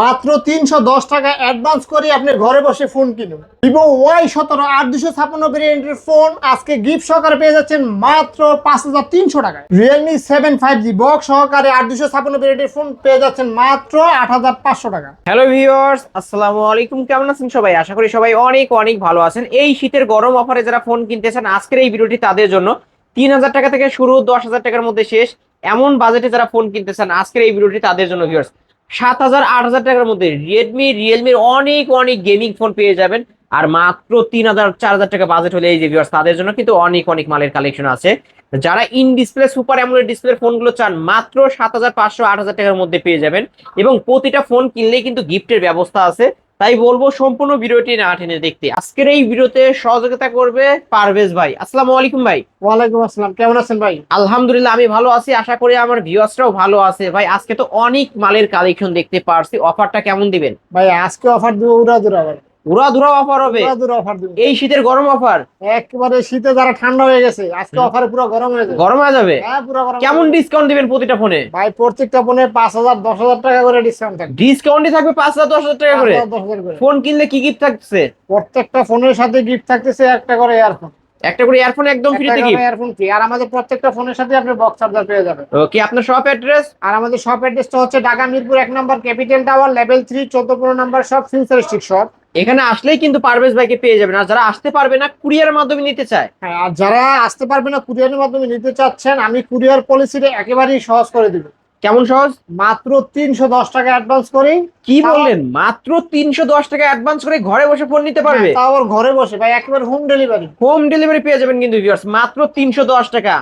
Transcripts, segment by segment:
মাত্র তিনশো দশ টাকা অ্যাডভান্স করে আপনি ঘরে বসে ফোন কিনুন। ভিভো ওয়াই সতেরো আট দুশো ছাপ্পান্ন ভেরিয়েন্টের ফোন আজকে গিফট সহকারে পেয়ে যাচ্ছেন মাত্র পাঁচ হাজার তিনশো টাকায়। Realme seven five G box সহকারে আট দুশো ছাপ্পান্ন ভেরিয়েন্টের ফোন পেয়ে যাচ্ছেন মাত্র আট হাজার পাঁচশো টাকা। হ্যালো ভিউয়ার্স আসসালামু আলাইকুম। কেমন আছেন সবাই? আশা করি সবাই অনেক অনেক ভালো আছেন। এই শীতের গরম অফারে যারা ফোন কিনতেছেন, আজকের এই ভিডিওটি তাদের জন্য। তিন হাজার টাকা থেকে শুরু, দশ হাজার টাকার মধ্যে শেষ। এমন বাজেটে যারা ফোন কিনতেছেন, আজকের এই ভিডিওটি তাদের জন্য ভিউয়ার্স সাত হাজার, আট হাজার টাকার মধ্যে রেডমি রিয়েলমির অনেক অনেক গেমিং ফোন পেয়ে যাবেন। আর মাত্র তিন হাজার, চার হাজার টাকা বাজেট হলে এই যে ভিউয়ার্স তাদের জন্য কিন্তু অনেক অনেক মালের কালেকশন আছে। যারা in display super AMOLED display ফোনগুলো চান, মাত্র সাত হাজার পাঁচশো, আট হাজার টাকার মধ্যে পেয়ে যাবেন। এবং প্রতিটা ফোন কিনলেই কিন্তু গিফটের ব্যবস্থা আছে। তাই বলব সম্পূর্ণ ভিডিওটি না টেনে দেখতে। আজকের এই ভিডিওতে সহযোগিতা করবে পারভেজ ভাই। আসসালামু আলাইকুম ভাই। ওয়ালাইকুম আসসালাম। কেমন আছেন ভাই? আলহামদুলিল্লাহ আমি ভালো আছি। আশা করি আমার ভিউয়ার্সরাও ভালো আছে। ভাই আজকে তো অনেক মালের কালেকশন দেখতে পারছি। অফারটা কেমন দিবেন? ভাই আজকে অফার দিব উড়া দুরা আবার অফার হবে। অফার এই শীতের গরম অফার একেবারে শীতে যারা ঠান্ডা হয়ে গেছে আজকে হুম। অফারে পুরো গরম হয়ে যাবে। গরম হয়ে যাবে? হ্যাঁ পুরো গরম কেমন ডিসকাউন্ট দিবেন প্রতিটা ফোনে ভাই প্রত্যেকটা ফোনে টাকা করে ডিসকাউন্ট থাকবে। ডিসকাউন্টই থাকবে টাকা করে। ফোন কিনলে কি গিফট থাকছে প্রত্যেকটা ফোনের সাথে গিফট থাকতেছে একটা করে ইয়ারফোন একটা করে ইয়ারফোন একদম ইয়ারফোন ফ্রি আর আমাদের প্রত্যেকটা ফোনের সাথে আপনি বক্স চার্জার পেয়ে যাবেন। ওকে আপনার শপ অ্যাড্রেস আর আমাদের শপ অ্যাড্রেসটা হচ্ছে ঢাকা মিরপুর এক নম্বর ক্যাপিটাল টাওয়ার লেভেল থ্রি চোদ্দ পনেরো নম্বর শপ ফিউচার স্টিক শপ এখানে আসলেই কিন্তু পারভেজ ভাইকে পেয়ে যাবেন। আর যারা আসতে পারবে না কুরিয়ারের মাধ্যমে নিতে চায়। হ্যাঁ আর যারা আসতে পারবে না, কুরিয়ারের মাধ্যমে নিতে চাচ্ছেন, আমি কুরিয়ার পলিসিটা একেবারেই সহজ করে দিব। কেমন সহজ? মাত্র তিনশো দশ টাকা অ্যাডভান্স করে। কি বললেন? মাত্র তিনশো দশ টাকা অ্যাডভান্স করে ঘরে বসে ফোন নিতে পারবে? হ্যাঁ, তাও আবার ঘরে বসে। ভাই একেবারে হোম ডেলিভারি হোম ডেলিভারি পেয়ে যাবেন কিন্তু ভিউয়ার্স মাত্র তিনশো দশ টাকা।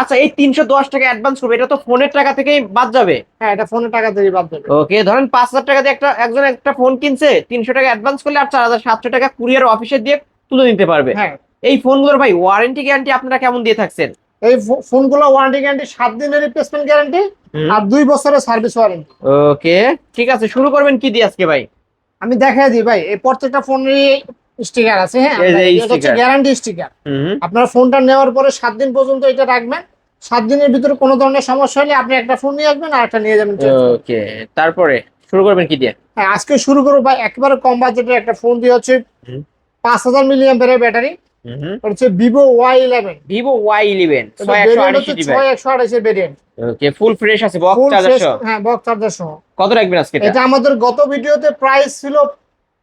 আচ্ছা এই তিনশো দশ টাকা অ্যাডভান্স করবে এটা তো ফোনের টাকা থেকেই বাদ যাবে? হ্যাঁ এটা ফোনের টাকা দিয়ে বাদ যাবে। ওকে ধরেন পাঁচ হাজার টাকা দিয়ে একটা একজন একটা ফোন কিনছে তিনশো টাকা অ্যাডভান্স করলে আর চার হাজার সাতশো টাকা কুরিয়ার অফিসে দিয়ে তুলে নিতে পারবে। হ্যাঁ। এই ফোনগুলোর ভাই ওয়ারেন্টি গ্যারান্টি আপনারা কেমন দিয়ে থাকছেন? এই ফোনগুলো ওয়ারেন্টি গ্যারান্টি সাত দিনের রিপ্লেসমেন্ট গ্যারান্টি আর দুই বছরের সার্ভিস ওয়ারেন্টি ওকে ঠিক আছে শুরু করবেন কি দিয়ে আজকে ভাই? আমি দেখাই দিই ভাই এই প্রত্যেকটা ফোনেরই স্টিকার আছে হ্যাঁ। গ্যারান্টি স্টিকার আপনার ফোনটা নেওয়ার পরে সাত দিন পর্যন্ত এটা রাখবেন। সাত দিনের ভিতরে কোনো ধরনের সমস্যা হলে আপনি একটা ফোন নিয়ে আসবেন আর একটা নিয়ে যাবেন ওকে তারপরে শুরু করবেন কি দিয়ে? হ্যাঁ আজকে শুরু করব ভাই একেবারে কম বাজেটের একটা ফোন দিয়ে হচ্ছে পাঁচ হাজার মিলিয়াম ব্যাটারি হচ্ছে Vivo Y eleven Vivo Y eleven ছয় একশো আঠাশের ভেরিয়েন্ট ওকে ফুল ফ্রেশ আছে বক্স চার্জার সহ? হ্যাঁ বক্স চার্জার সহ। কত রাখবেন আজকে এটা? আমাদের গত ভিডিওতে প্রাইস ছিল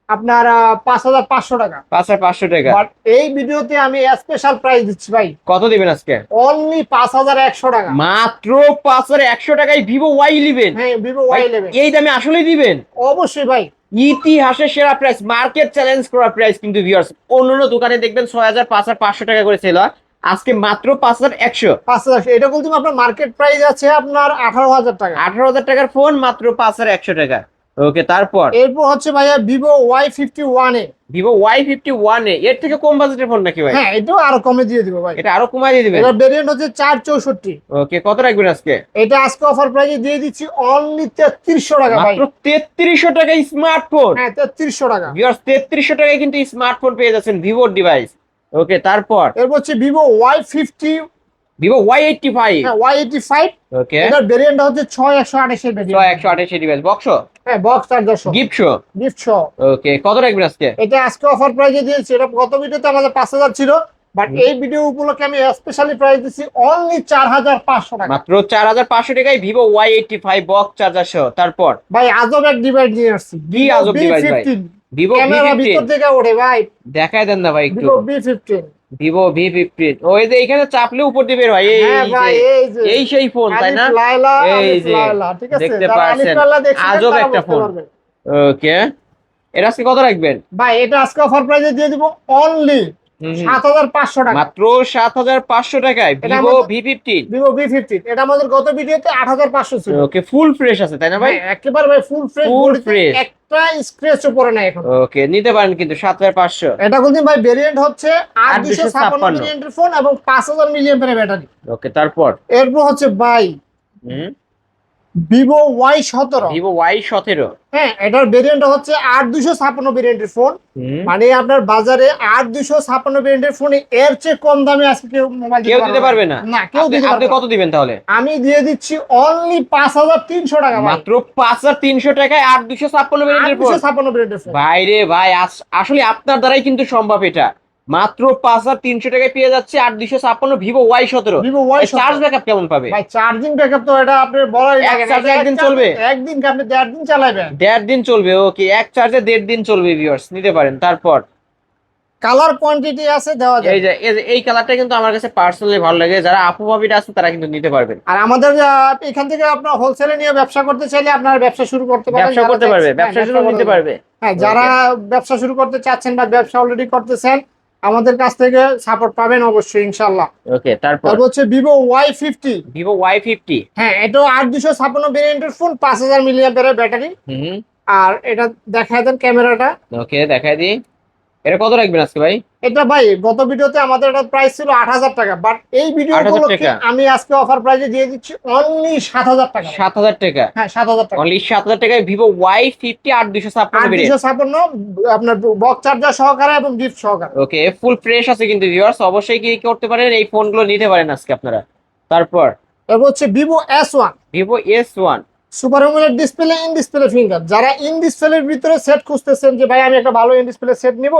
আপনার পাঁচ হাজার পাঁচশো টাকা। পাঁচ হাজার পাঁচশো টাকা। এই ভিডিওতে আমি স্পেশাল প্রাইস দিচ্ছি ভাই। কত দিবেন আজকে? অনলি পাঁচ হাজার একশো টাকা। মাত্র পাঁচ হাজার একশো টাকায় ভিভো ওয়াই ইলেভেন হ্যাঁ ভিভো ওয়াই ইলেভেন এই দামে আসলেই দিবেন? অবশ্যই ভাই। ইতিহাসের সেরা প্রাইস মার্কেট চ্যালেঞ্জ করা প্রাইস কিন্তু ভিউয়ার্স অন্যান্য দোকানে দেখবেন ছয় হাজার পাঁচ হাজার পাঁচশো টাকা করে সেল হয়। আজকে মাত্র পাঁচ হাজার একশো। পাঁচ হাজার এটা বলতে আপনার মার্কেট প্রাইস আছে আপনার আঠারো হাজার টাকা? আঠারো হাজার টাকার ফোন মাত্র পাঁচ হাজার একশো টাকা। ওকে তারপর? এরপর হচ্ছে ভাইয়া Vivo Y fifty one A Vivo Y fifty one A এর থেকে কম বাজেটের ফোন নাকি ভাই? হ্যাঁ এটাও আরও কমে দিয়ে দিব ভাই। এটা আরও কমাই দিয়ে দিবেন? এটা ভেরিয়েন্ট হচ্ছে চার চৌষট্টি। ওকে কত রাখবেন আজকে? এটা আজকে অফার প্রাইসে দিয়ে দিচ্ছি অনলি তেত্রিশশো টাকা ভাই। মাত্র তেত্রিশশো টাকায় স্মার্টফোন হ্যাঁ তেত্রিশশো টাকা। ভিউয়ার্স তেত্রিশশো টাকায় কিন্তু স্মার্টফোন পেয়ে যাচ্ছেন ভিভোর ডিভাইস ওকে তারপর? এরপর হচ্ছে Vivo Y fifty Vivo Y eighty five হ্যাঁ ওয়াই এইটি ফাইভ ওকে এটার ভেরিয়েন্টটা হচ্ছে ছয় একশো আঠাশের ছয় একশো আঠাশি ডিভাইস বক্স হ্যাঁ বক্স চার্জার সহ গিফট শো গিফট সহ ওকে কত রাখবেন আজকে? এটা আজকে অফার প্রাইসে দিয়েছি। এটা গত ভিডিওতে আমাদের পাঁচ হাজার ছিল বাট এই ভিডিও উপলক্ষে আমি স্পেশালি প্রাইস দিচ্ছি অনলি চার হাজার পাঁচশো টাকা। মাত্র চার হাজার পাঁচশো টাকায় Vivo Y eighty five box charger সহ তারপর? ভাই আজব এক ডিভাইস নিয়ে আসছি। কি আজব device ভাই? ভিভো ক্যামেরা ভিতর থেকে ওঠে ভাই। দেখায় দেন না ভাই একটু। Vivo V fifteen Vivo V fifteen ওই যে এখানে চাপলে উপর দিবে ভাই এই হ্যাঁ ভাই এই এই সেই ফোন তাই না? এই যে, দেখতে দেখছিলেন আজব একটা ফোন। ওকে। এটা আজকে কত রাখবেন? ভাই এটা আজকে অফার প্রাইসে দিয়ে দিব অনলি হুম, হুম। সাত হাজার পাঁচশো টাকা। মাত্র সাত হাজার পাঁচশো টাকায় এটা ভিভো আমাদের- V fifteen Vivo V fifteen এটা আমাদের গত ভিডিওতে আট হাজার পাঁচশো ছিল। ওকে ফুল ফ্রেশ আছে তাই না ভাই? হ্যাঁ, একেবারে ভাই ফুল ফ্রেশ। একটা স্ক্র্যাচও পড়ে না এখন। ওকে নিতে পারেন কিন্তু সাত হাজার পাঁচশো। এটা কিন্তু ভাই ভেরিয়েন্ট হচ্ছে আট দুশো 856 ছাপ্পান্ন। ভেরিয়েন্টের ফোন এবং পাঁচ হাজার মিলিয়ন ব্যাটারি ওকে তারপর? এরপর হচ্ছে ভাই হুম। ভিভো ওয়াই সতেরো। ভিভো ওয়াই সতেরো। হ্যাঁ এটার ভেরিয়েন্ট হচ্ছে আট দুশো ছাপ্পান্ন ভেরিয়েন্টের ফোন মানে আপনার বাজারে আট দুশো ছাপ্পান্ন ভেরিয়েন্টের ফোন এর চেয়ে কম দামে আজকে কেউ মোবাইল কেউ দিতে পারবে না। না। কেউ আপনি- দিতে পারবে। কত দিবেন তাহলে? আমি দিয়ে দিচ্ছি অনলি পাঁচ হাজার তিনশো টাকা মাত্র পাঁচ হাজার তিনশো টাকায় আট দুশো ছাপ্পান্ন আট মিনিটের দুশো ছাপ্পান্ন ভেরিয়েন্টের ফোন ভাই রে ভাই আস- আসলে আপনার দ্বারাই কিন্তু সম্ভব এটা। মাত্র পাঁচ হাজার তিনশো টাকায় পেয়ে যাচ্ছে আট দুশো ছাপ্পান্ন ভিভো ওয়াই সতেরো। ভিভো ওয়াই চার্জ ব্যাকআপ কেমন পাবে? ভাই চার্জিং ব্যাকআপ তো এটা আপনার বলাই এক একদিন চলবে? একদিন আপনি দেড় দিন চালাবেন। দেড় দিন চলবে ওকে এক চার্জে দেড় দিন চলবে ভিউয়ার্স নিতে পারেন। তারপর কালার কোয়ান্টিটি আছে দেওয়া যায় এই যে এই কালারটা কিন্তু আমার কাছে পার্সোনালি ভালো লাগে। যারা আপু ভাবিটা আছে তারা কিন্তু নিতে পারবেন। আর আমাদের এখান থেকে আপনার হোলসেলে নিয়ে ব্যবসা করতে চাইলে আপনার ব্যবসা শুরু করতে পারবেন ব্যবসা করতে পারবে ব্যবসা হ্যাঁ, শুরু নিতে করতে পারবে। হ্যাঁ যারা ব্যবসা শুরু করতে চাচ্ছেন বা ব্যবসা অলরেডি করতেছেন আমাদের কাছ থেকে সাপোর্ট পাবেন অবশ্যই ইনশাআল্লাহ। ওকে তারপর? তারপর হচ্ছে Vivo Y fifty Vivo Y fifty হ্যাঁ এটা আট দুশো ছাপ্পান্ন ভেরিয়েন্টের ফোন পাঁচ হাজার মিলিয়ান ব্যাটারি হুম। আর এটা দেখায় দেন ক্যামেরাটা ওকে দেখায় দিই। এটা কত রাখবেন আজকে ভাই? এটা ভাই গত ভিডিওতে আমাদের এটা প্রাইস ছিল আট হাজার টাকা বাট এই ভিডিও 8,000 উপলক্ষে। আমি আজকে অফার প্রাইসে দিয়ে দিচ্ছি অনলি সাত হাজার টাকা সাত হাজার টাকা? হ্যাঁ সাত হাজার টাকা। অনলি সাত হাজার টাকায় দুশো ছাপ্পান্ন আট বেরিয়ে দুশো ছাপ্পান্ন আপনার বক্স চার্জার সহকারে এবং গিফট সহকারে। ওকে ফুল ফ্রেশ আছে কিন্তু ভিউয়ার্স অবশ্যই কি করতে পারেন এই ফোনগুলো নিতে পারেন আজকে আপনারা। তারপর? এরপর হচ্ছে one Vivo S one super AMOLED display in display finger যারা ইন ডিসপ্লের ভিতরে সেট খুঁজতেছেন যে ভাই আমি একটা ভালো ইন ডিসপ্লে সেট নিব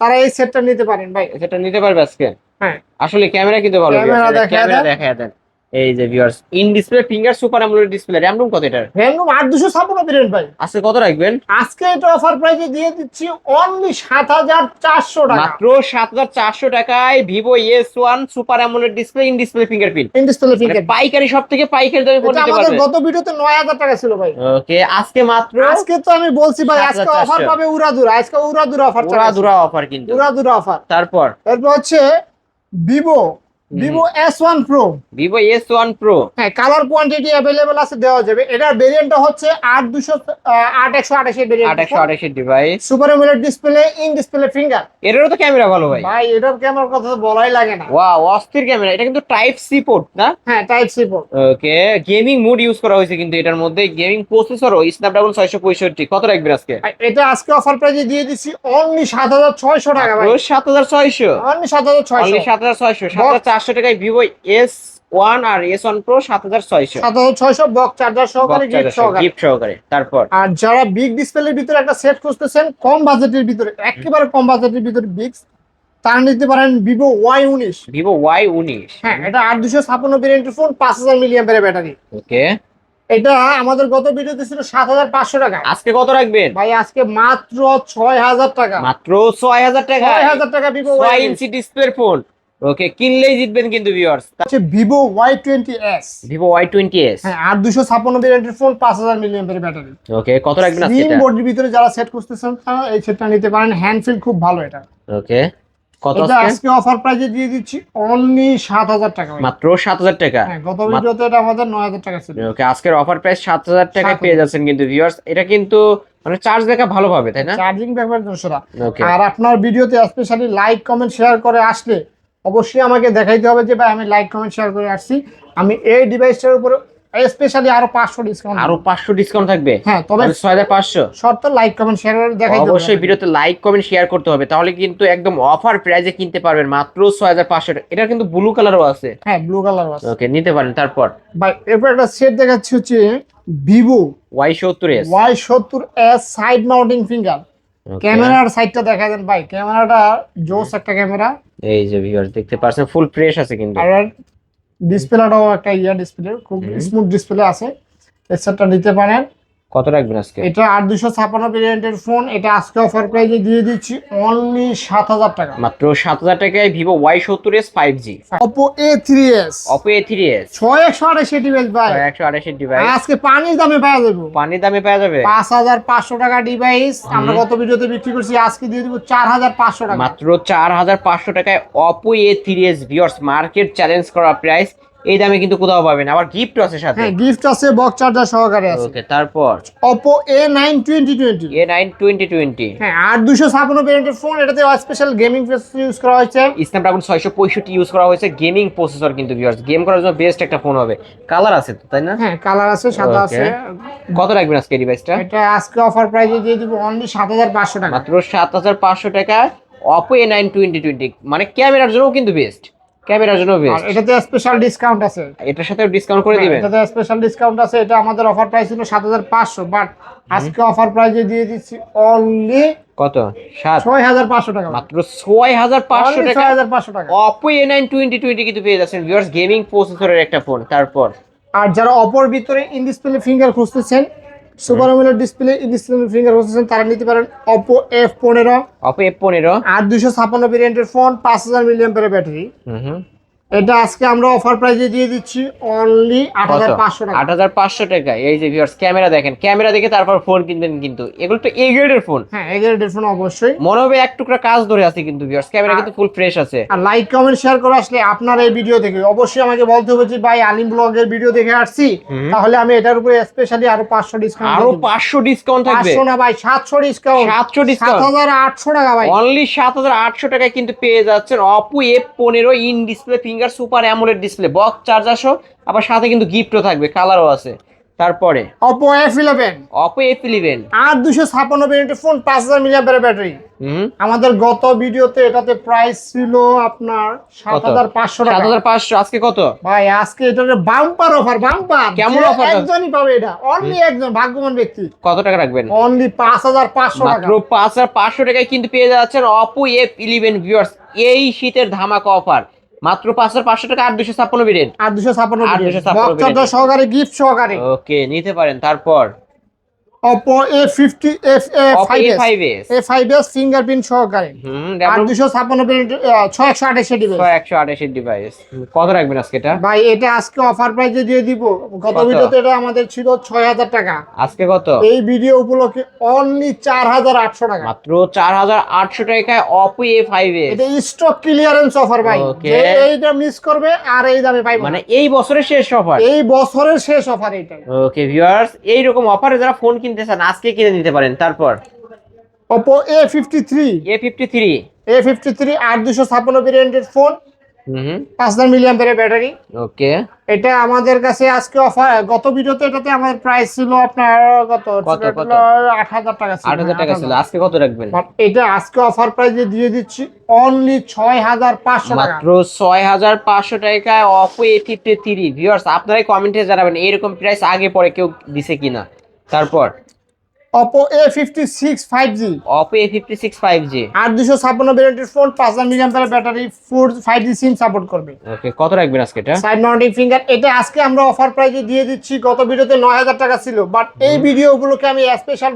তারা এই সেটটা নিতে পারেন ভাই। সেটা নিতে পারবে আজকে? হ্যাঁ। আসলে ক্যামেরা কিন্তু ভালো ক্যামেরা দেখা দেন। এই যে viewers in display finger super AMOLED display RAM ROM কত এটার? আট দুশো ছাপ্পান্ন ভেরিয়েন্ট ভাই। আজকে কত রাখবেন? আজকে এটা অফার প্রাইসে দিয়ে দিচ্ছি অনলি সাত হাজার চারশো টাকা। মাত্র সাত হাজার চারশো টাকায় Vivo S one super AMOLED display in display fingerprint in display finger পাইকারি সব থেকে পাইকারি দামে এটা নিতে আমাদের গত ভিডিওতে নয় হাজার টাকা ছিল ভাই। ওকে আজকে মাত্র আজকে তো আমি বলছি ভাই আজকে অফার পাবে উড়াদুরা আজকে উড়াদুরা অফার পুরা দুরা অফার কিন্তু। উড়াদুরা অফার তারপর? এরপর হচ্ছে Vivo Vivo S one pro Vivo S one pro হ্যাঁ কালার কোয়ান্টিটি অ্যাভেলেবল আছে দেওয়া যাবে। এটার ভেরিয়েন্টটা হচ্ছে আট দুশো আট একশো আঠাশি ভেরিয়েন্ট আঠাশশো আঠাশি device super AMOLED display in display finger এটারও তো ক্যামেরা ভালো ভাই। ভাই এটার ক্যামেরার কথা তো বলাই লাগে না। ওয়াও অস্থির ক্যামেরা এটা কিন্তু টাইপ সি পোর্ট না? হ্যাঁ type C port okay gaming mode use করা হয়েছে কিন্তু এটার মধ্যে। গেমিং প্রসেসরও স্ন্যাপড্রাগন ছয়শো পঁয়ষট্টি। কত রাখবেন আজকে? এটা আজকে অফার প্রাইজে দিয়ে দিচ্ছি অনলি সাত হাজার ছয়শো টাকা ভাই। সাত হাজার ছয়শো। অনলি সাত হাজার ছয়শো। সাত হাজার ছয়শো সাত হাজার চারশো টাকায় ভিভো এস ওয়ান আর এস ওয়ান প্রো সাত হাজার ছয়শো। সাত হাজার ছয়শো বক্স চার্জার সহকারে গিফট সহকারে। তারপর? আর যারা বিগ ডিসপ্লের ভিতরে একটা সেট খুঁজতেছেন কম বাজেটের ভিতরে একেবারে কম বাজেটের ভিতরে বিগ তারা নিতে পারেন ভিভো ওয়াই উনিশ। ভিভো ওয়াই উনিশ। হ্যাঁ এটা আট দুশো ছাপ্পান্ন ভেরিয়েন্টের ফোন পাঁচ হাজার মিলিয়ামের ব্যাটারি ওকে। এটা আমাদের গত ভিডিওতে ছিল সাত হাজার পাঁচশো টাকা। আজকে কত রাখবেন? ভাই আজকে মাত্র ছয় হাজার টাকা। মাত্র ছয় হাজার টাকা। ছয় হাজার টাকা Vivo Y inch display phone okay কিনলেই জিতবেন কিন্তু ভিউয়ার্স হচ্ছে Vivo Y twenty S. Vivo Y twenty S. হ্যাঁ আট দুশো ছাপ্পান্ন ভেরিয়েন্টের ফোন পাঁচ হাজার মিলিয়ামের ব্যাটারি ওকে কত রাখবেন আজকে এটা? বোর্ডের ভিতরে যারা সেট করতেছেন তারা এই সেটটা নিতে পারেন। হ্যান্ড ফিল খুব ভালো এটা। ওকে কত আজকে? অফার প্রাইজে দিয়ে দিচ্ছি অনলি সাত হাজার টাকা মাত্র সাত হাজার টাকা? হ্যাঁ গত ভিডিওতে এটা আমাদের নয় হাজার টাকা ছিল। ওকে আজকের অফার প্রাইস সাত হাজার টাকা পেয়ে যাচ্ছেন কিন্তু ভিউয়ার্স এটা কিন্তু মানে চার্জ দেখা ভালো পাবে তাই না? চার্জিং ব্যাপার দোষরা আর আপনার ভিডিওতে স্পেশালি লাইক কমেন্ট শেয়ার করে আসলে অবশ্যই আমাকে দেখাইতে হবে যে ভাই আমি লাইক কমেন্ট শেয়ার করে আসছি। আমি এই ডিভাইসটার উপরে স্পেশালি আরও পাঁচশো ডিসকাউন্ট আরও পাঁচশো ডিসকাউন্ট থাকবে? হ্যাঁ তবে ছয় হাজার পাঁচশো? শর্ত লাইক কমেন্ট শেয়ার করে দেখাইতে অবশ্যই ভিডিওতে লাইক কমেন্ট শেয়ার করতে হবে। তাহলে কিন্তু একদম অফার প্রাইজে কিনতে পারবেন মাত্র ছয় হাজার পাঁচশো টাকা। এটা কিন্তু ব্লু কালারও আছে। হ্যাঁ ব্লু কালার আছে। ওকে নিতে পারেন তারপর। ভাই এরপর একটা সেট দেখাচ্ছি হচ্ছে ভিভো ওয়াই সত্তর এস ওয়াই সত্তর এস সাইড মাউন্টিং ফিঙ্গার ক্যামেরার সাইডটা দেখা দেন ভাই। ক্যামেরাটা জোস একটা ক্যামেরা। এই যে ভিউয়ার্স দেখতে পাচ্ছেন ফুল ফ্রেশ আছে কিন্তু। আর ডিসপ্লেটাও একটা ইয়া ডিসপ্লে খুব স্মুথ ডিসপ্লে আছে। এই নিতে পারেন। কত রাখবেন আজকে? এটা আট দুশো ছাপান্ন ভেরিয়েন্টের ফোন এটা আজকে অফার প্রাইজে দিয়ে দিচ্ছি অনলি সাত হাজার টাকা। মাত্র সাত হাজার টাকায় ভিভো ওয়াই সত্তর S five G Oppo A three S Oppo A three S ছয় একশো আঠাশি ডিভাইস ভাই। একশো আঠাশি ডিভাইস আজকে পানির দামে পাওয়া যাবে। পানির দামে পাওয়া যাবে? পাঁচ হাজার পাঁচশো টাকা ডিভাইস আমরা গত ভিডিওতে বিক্রি করছি আজকে দিয়ে দিব চার হাজার পাঁচশো টাকা। মাত্র চার হাজার পাঁচশো টাকায় Oppo A three S viewers market challenge করা প্রাইস এই দামে কিন্তু কোথাও পাবেন। আবার গিফট আছে সাথে। হ্যাঁ গিফট আছে বক্স চার্জার সহকারে আছে। ওকে তারপর? Oppo A9 2020 A nine twenty twenty হ্যাঁ আর দুশো ছাপ্পান্ন ভেরিয়েন্টের ফোন এটাতে স্পেশাল গেমিং প্রসেসর ইউজ করা হয়েছে। স্ন্যাপড্রাগন ছয়শো পঁয়ষট্টি ইউজ করা হয়েছে গেমিং প্রসেসর কিন্তু ভিউয়ার্স গেম করার জন্য বেস্ট একটা ফোন হবে। কালার আছে তো তাই না? হ্যাঁ কালার আছে সাদা আছে। কত রাখবেন আজকে ডিভাইসটা এটা আজকে অফার প্রাইসে দিয়ে দিব অনলি সাত হাজার পাঁচশো টাকা। মাত্র সাত হাজার পাঁচশো টাকা। Oppo A nine twenty twenty মানে ক্যামেরার জন্য কিন্তু বেস্ট ক্যামেরার জন্য আর বেস্ট এটাতে স্পেশাল ডিসকাউন্ট আছে। এটার সাথে ডিসকাউন্ট করে হ্যাঁ, দিবেন। এটাতে স্পেশাল ডিসকাউন্ট আছে। এটা আমাদের অফার প্রাইস ছিল সাত হাজার পাঁচশো বাট আজকে অফার প্রাইসে দিয়ে দিচ্ছি অনলি কত? সাত? ছয় হাজার পাঁচশো টাকা। মাত্র ছয় হাজার পাঁচশো Only টাকা? ছয় হাজার পাঁচশো টাকা। Oppo A nine twenty twenty কিন্তু পেয়ে যাচ্ছেন ভিউয়ার্স গেমিং প্রসেসরের একটা ফোন তারপর। আর যারা অপর ভিতরে ইন ডিসপ্লে ফিঙ্গার খুঁজতেছেন super AMOLED display display finger processor তারা নিতে পারেন পনেরো অপো এফ পনেরো। আর দুশো ছাপ্পান্ন ভেরিয়েন্টের ফোন পাঁচ হাজার মিলিয়ন ব্যাটারি হুম হুম। এটা আজকে আমরা অফার প্রাইসে দিয়ে দিচ্ছি অনলি আট হাজার পাঁচশো টাকা। আট হাজার পাঁচশো টাকা। এই যে ভিউয়ার্স ক্যামেরা দেখেন। ক্যামেরা দেখে তারপর ফোন কিনবেন কিন্তু। এগুলো তো এ গ্রেডের ফোন হ্যাঁ এগারোটের ফোন অবশ্যই। মনে হবে এক টুকরা কাজ ধরে আছে কিন্তু ভিউয়ার্স ক্যামেরা কিন্তু ফুল ফ্রেশ আছে। আর লাইক কমেন্ট শেয়ার করে আসলে আপনার এই ভিডিও দেখে। অবশ্যই আমাকে বলতে হবে যে ভাই আলিম ব্লগের ভিডিও দেখে আসছি। তাহলে আমি এটার উপরে স্পেশালি আরও পাঁচশো ডিসকাউন্ট আরও পাঁচশো ডিসকাউন্ট থাকবে। পাঁচশো না ভাই সাতশো ডিসকাউন্ট সাতশো সাত ডিসকাউন্ট হাজার আটশো টাকা ভাই। অনলি সাত হাজার আটশো টাকায় কিন্তু পেয়ে যাচ্ছেন অপু এফ পনেরো in display finger super AMOLED display box charger সহ আবার সাথে কিন্তু গিফটও থাকবে কালারও আছে। তারপরে Oppo F eleven Oppo F eleven আর দুশো ছাপ্পান্ন ভেরিয়েন্টের ফোন পাঁচ হাজার মিলিয়াম ব্যাটারি আমাদের গত ভিডিওতে এটাতে প্রাইস ছিল আপনার সাত? হাজার পাঁচশো সাত টাকা হাজার পাঁচশো আজকে কত? ভাই আজকে এটার বাম্পার অফার বাম্পার কেমন টা? একজনই পাবে এটা। অনলি একজন ভাগ্যবান ব্যক্তি। কত টাকা রাখবেন? অনলি পাঁচ হাজার পাঁচশো টাকা। মাত্র পাঁচ হাজার পাঁচশো টাকায় কিন্তু পেয়ে যাচ্ছেন অপো এফ ইলেভেন ভিউয়ার্স এই শীতের ধামাকা অফার মাত্র পাঁচ হাজার পাঁচশো টাকা আট দুশো ছাপ্পান্ন বিরেন আট দুশো ছাপ্পান্ন আর 256 বক্স চার্জার সহকারে গিফট সহকারে। ওকে নিতে পারেন তারপর। Five S A five S fingerprint সহকারে। হুম আর দুশো ছাপ্পান্ন ছয় একশো আঠাশ ডিভাইস একশো আঠাশের ডিভাইস কত রাখবেন আজকে এটা? ভাই এটা আজকে অফার প্রাইসে দিয়ে দিব। গত? ভিডিওতে এটা আমাদের ছিল ছয় হাজার টাকা। আজকে কত? এই ভিডিও উপলক্ষে অনলি চার হাজার আটশো টাকা। মাত্র চার হাজার আটশো টাকায় অপো এ ফাইভ এস এটা স্টক ক্লিয়ারেন্স অফার ভাই। এইটা মিস করবে আর এই দামে পাইবে মানে এই বছরের শেষ অফার এই বছরের শেষ অফার এইটাই। ওকে ভিউয়ার্স এইরকম অফারে যারা ফোন কিনতে চান আজকে কিনে নিতে পারেন তারপর? ফিফটি থ্রি আট দুশো ছাপ্পান্ন ভেরিয়েন্টের ফোন হুম পাঁচ হাজার মিলিয়াম ব্যাটারি ওকে এটা আমাদের কাছে আজকে অফার গত ভিডিওতে এটাতে আমাদের প্রাইস ছিল আপনার কত কত, কত? আট হাজার টাকা ছিল আট হাজার টাকা ছিল। আজকে কত রাখবেন? এটা আজকে অফার প্রাইসে দিয়ে দিচ্ছি অনলি ছয় হাজার পাঁচশো টাকা। মাত্র ছয় হাজার পাঁচশো টাকায় Oppo A fifty three viewers আপনারাই কমেন্টে জানাবেন এরকম প্রাইস আগে পরে কেউ দিছে কিনা। তারপর? Oppo A fifty six five G Oppo A fifty six five G আট দুশো ছাপ্পান্ন ভ্যারিয়েন্টের ফোন পাঁচ হাজার milliamp battery four five G SIM support করবে। ওকে কত রাখবেন আজকে এটা? সাইড মাউন্টিং ফিঙ্গার এটা আজকে আমরা অফার প্রাইসে দিয়ে দিচ্ছি গত ভিডিওতে নয় হাজার টাকা ছিল। বাট এই ভিডিওগুলোকে আমি স্পেশাল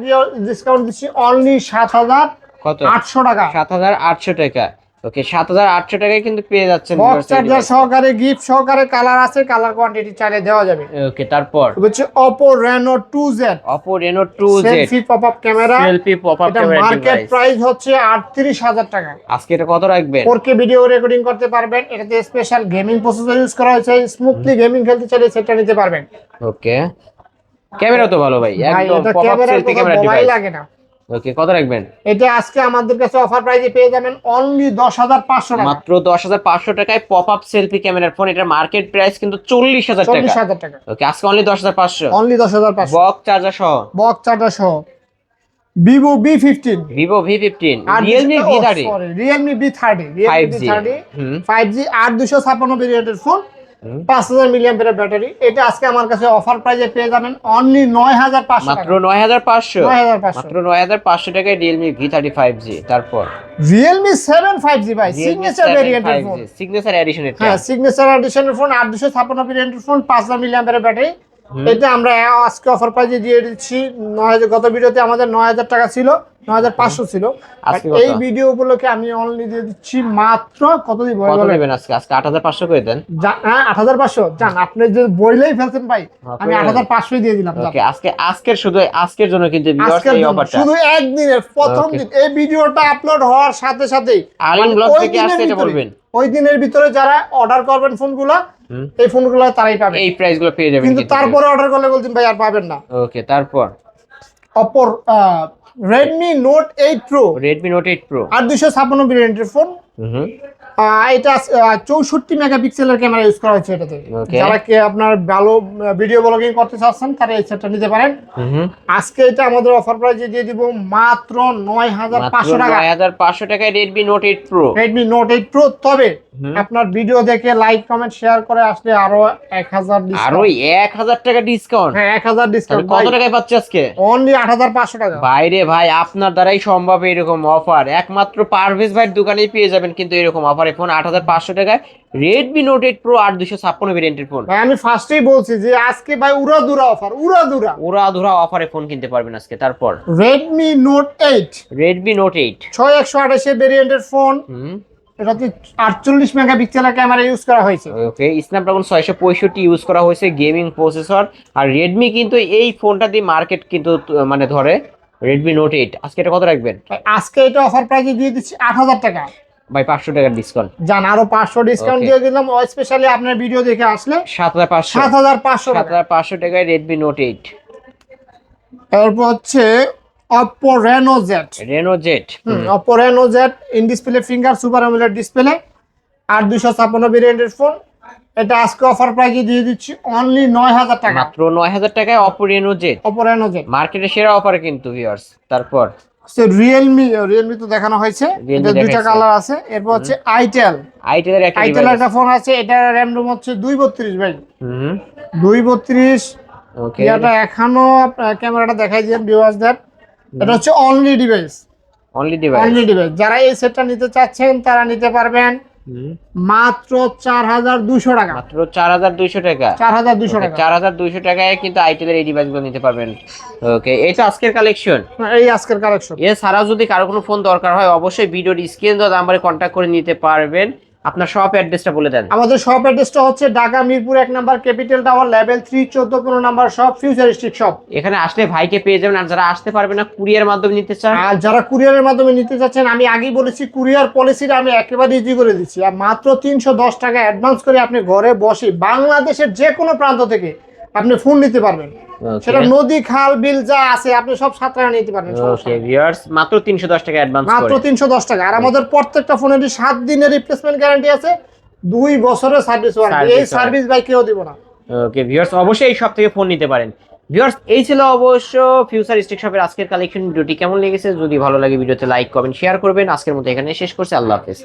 ডিসকাউন্ট দিচ্ছি অনলি সাত হাজার কত? আটশো টাকা। সাত হাজার আটশো টাকা। ওকে সাত হাজার আটশো টাকায় কিন্তু পেয়ে যাচ্ছেন বক্স চার্জার সহকারে গিফট সহকারে কালার আছে কালার কোয়ান্টিটি চাইলে দেওয়া যাবে। ওকে তারপর? হচ্ছে two Z Oppo Reno two Z selfie pop up camera selfie pop up এটা ক্যামেরা মার্কেট প্রাইস হচ্ছে আটত্রিশ হাজার টাকা। আজকে এটা কত রাখবেন? ফোর কে ভিডিও রেকর্ডিং করতে পারবেন। এটাতে স্পেশাল গেমিং প্রসেসর ইউজ করা হয়েছে। স্মুথলি গেমিং খেলতে চাইলে সেটা নিতে পারবেন। ওকে। ক্যামেরা তো ভালো ভাই একদম সেলফি ক্যামেরা ডিভাইস লাগে না। ওকে কত রাখবেন? এটা আজকে আমাদের কাছে অফার প্রাইসে পেয়ে যাবেন অনলি দশ হাজার পাঁচশো টাকা। মাত্র দশ হাজার পাঁচশো টাকায় পপ আপ সেলফি ক্যামেরার ফোন এটার মার্কেট প্রাইস কিন্তু চল্লিশ হাজার চল্লিশ টাকা হাজার টাকা। ওকে আজকে অনলি দশ হাজার পাঁচশো। অনলি দশ হাজার পাঁচশো। বক চার্জার সহ? বক চার্জার সহ। Vivo V fifteen Vivo V fifteen Realme V thirty Realme V thirty five Realme thirty five G আট দুশো ছাপ্পান্ন ভেরিয়েন্টের ফোন। পাঁচ হাজার মিলিয়াম ব্যাটারি। এটা আজকে আমার কাছে অফার প্রাইসে পেয়ে যাবেন অনলি নয় হাজার পাঁচশো মাত্র নয় হাজার পাঁচশো? মাত্র নয় হাজার পাঁচশো টাকায় Realme V thirty five G তারপর? রিয়েলমি সেভেন ফাইভ জি ভাই সিগনেচার ভেরিয়েন্টের ফোন সিগনেচার এডিশন হ্যাঁ সিগনেচার এডিশনের ফোন আট দুশো ছাপ্পান্ন ভেরিয়েন্টের ফোন পাঁচ হাজার মিলিয়াম ব্যাটারি। এটা আমরা আজকে অফার প্রাইজে দিয়ে দিচ্ছি। নয় হাজার গত ভিডিওতে আমাদের নয় হাজার টাকা ছিল। নয় হাজার পাঁচশো ছিল? এই ভিডিও উপলক্ষে আমি অনলি দিয়ে দিচ্ছি মাত্র কত দিব কত নেবেন আজকে? আজকে আট হাজার পাঁচশো করে দেন। হ্যাঁ আট হাজার পাঁচশো। জান আপনি যে বইলেই ফেলছেন ভাই হ্যাঁ, আমি করে আট হাজার পাঁচশোই দিয়ে দিলাম। ওকে আজকে আজকের শুধু আজকের জন্য কিন্তু আজকের এই অফারটা শুধু একদিনের প্রথম দিন। এই ভিডিওটা আপলোড হওয়ার সাথে সাথেই আলিম ব্লগ থেকে আসছে এটা বলবেন। ওই দিনের ভিতরে যারা অর্ডার করবেন ফোনগুলো। এই ফোনগুলো তারাই পাবে। এই প্রাইসগুলো পেয়ে যাবেন কিন্তু তারপরে অর্ডার করলে বলছেন ভাই আর পাবেন না। ওকে তারপর? অপর Redmi Note eight pro Redmi Note eight pro আর দুশো ছাপ্পান্ন ভেরিয়েন্টের ফোন এটা চৌষট্টি মেগাপিক্সেলের ক্যামেরা ইউজ করা হচ্ছে এটাতে। যারা কি আপনার ভালো ভিডিও ব্লগিং করতে চাচ্ছেন তারা এই সেটটা নিতে পারেন। আজকে এটা আমাদের অফার প্রাইসে দিয়ে দিব মাত্র নয় হাজার পাঁচশো টাকা। নয় হাজার পাঁচশো টাকায় Redmi Note eight pro Redmi Note eight pro তবে আপনার ভিডিও দেখে লাইক কমেন্ট শেয়ার করে আসলে আরও এক হাজার আরও এক হাজার টাকা ডিসকাউন্ট হ্যাঁ এক হাজার ডিসকাউন্ট কত টাকায় পাচ্ছে আজকে? অনলি আট হাজার পাঁচশো টাকা। বাইরে ভাই আপনার দ্বারাই সম্ভব এরকম অফার একমাত্র পারভেজ ভাইয়ের দোকানেই পেয়ে যাবেন কিন্তু এরকম অফারে ফোন আট হাজার পাঁচশো টাকায়। রেডমি নোট এইট প্রো আট দুশো ছাপ্পান্ন ভেরিয়েন্টের ফোন ভাই আমি ফার্স্টেই বলছি যে আজকে ভাই উড়া দুরা অফার উড়া দুরা ওরা ধরা অফারে ফোন কিনতে পারবেন আজকে তারপর। Redmi Note eight Redmi Note eight ছয় একশো আঠাশে ভেরিয়েন্টের ফোন এটাতে আটচল্লিশ মেগাপিক্সেলের ক্যামেরা ইউজ করা হয়েছে। ওকে স্ন্যাপড্রাগন ছয়শো পঁয়ষট্টি ইউজ করা হয়েছে গেমিং প্রসেসর আর রেডমি কিন্তু এই ফোনটা দিয়ে মার্কেট কিন্তু মানে ধরে রেডমি নোট এইট আজকে এটা কত রাখবেন? আজকে এটা অফার প্রাইসে দিয়ে দিচ্ছি আট হাজার টাকা। ভাই পাঁচশো টাকার ডিসকাউন্ট জান আরও পাঁচশো ডিসকাউন্ট দিয়ে দিলাম। স্পেশালি আপনার ভিডিও দেখে আসলে সাত হাজার পাঁচশো। সাত হাজার পাঁচশো সাত টাকা হাজার পাঁচশো টাকায় রেডমি নোট এইট তারপর হচ্ছে Oppo Reno Z Reno Z Oppo Reno Z in display finger super AMOLED display আর দুশো ছাপ্পান্ন ভেরিয়েন্টের ফোন এটা আজকে অফার প্রাইসে দিয়ে দিচ্ছি অনলি নয় হাজার টাকা। মাত্র নয় হাজার টাকায় Oppo Reno Z Oppo Reno Z মার্কেটে সেরা অফার কিন্তু ভিউয়ার্স তারপর? রিয়েলমি রিয়েলমি তো দেখানো হয়েছে। এটা দুইটা কালার আছে। এরপর হচ্ছে আইটেল আইটেলের একটা আইটেল একটা ফোন আছে এটা র্যাম রোম হচ্ছে দুই বত্রিশ ভাই। হুম। দুই বত্রিশ। ওকে এটা এখনও ক্যামেরাটা দেখাই দিয়েন ভিউয়ার্সদের এটা হচ্ছে only device only device only device যারা এই সেটটা নিতে চাচ্ছেন তারা নিতে পারবেন। মাত্র চার হাজার দুশো টাকা। মাত্র চার হাজার দুইশো টাকা। চার হাজার দুশো টাকা। চার হাজার দুইশো টাকায় কিন্তু আইটেলের এই ডিভাইসগুলো নিতে পারবেন। ওকে এটা আজকের কালেকশন এই আজকের কালেকশন এছাড়াও যদি কারও কোনো ফোন দরকার হয় অবশ্যই ভিডিওর স্ক্রিন দেওয়া নাম্বারে কন্ট্যাক্ট করে নিতে পারবেন। আপনার শপ অ্যাড্রেসটা বলে দেন। আমাদের শপ অ্যাড্রেসটা হচ্ছে ঢাকা মিরপুর এক number capital tower level three চোদ্দ পনেরো নাম্বার শপ ফিউচারিস্টিক শপ এখানে আসলে ভাইকে পেয়ে যাবেন আর যারা আসতে পারবে না কুরিয়ার মাধ্যমে নিতে চান। আর যারা কুরিয়ারের মাধ্যমে নিতে চাচ্ছেন আমি আগেই বলেছি কুরিয়ার পলিসিটা আমি একেবারে ইজি করে দিচ্ছি। আর মাত্র তিনশো দশ টাকা অ্যাডভান্স করে আপনি ঘরে বসে বাংলাদেশের যে কোনো প্রান্ত থেকে আপনি ফোন নিতে পারবেন। সেটা নদী খাল বিল যা আছে আপনি সব সাত টাকা নিতে পারবেন ওকে। ভিউয়ার্স মাত্র তিনশো দশ টাকা অ্যাডভান্স মাত্র করে। তিনশো দশ টাকা। আর আমাদের প্রত্যেকটা ফোনেরই সাত দিনের রিপ্লেসমেন্ট গ্যারান্টি আছে দুই বছরের সার্ভিস ওয়ারেন্টি এই সার্ভিস ভাই কেউ দিব না। ওকে ভিউয়ার্স অবশ্যই এই সব থেকে ফোন নিতে পারেন। ভিউয়ার্স এই ছিল অবশ্য ফিউচার স্টিক শপের আজকের কালেকশন ভিডিওটি কেমন লেগেছে? যদি ভালো লাগে ভিডিওতে লাইক কমেন্ট শেয়ার করবেন। আজকের মতো এখানে শেষ করছি। আল্লাহ হাফেজ।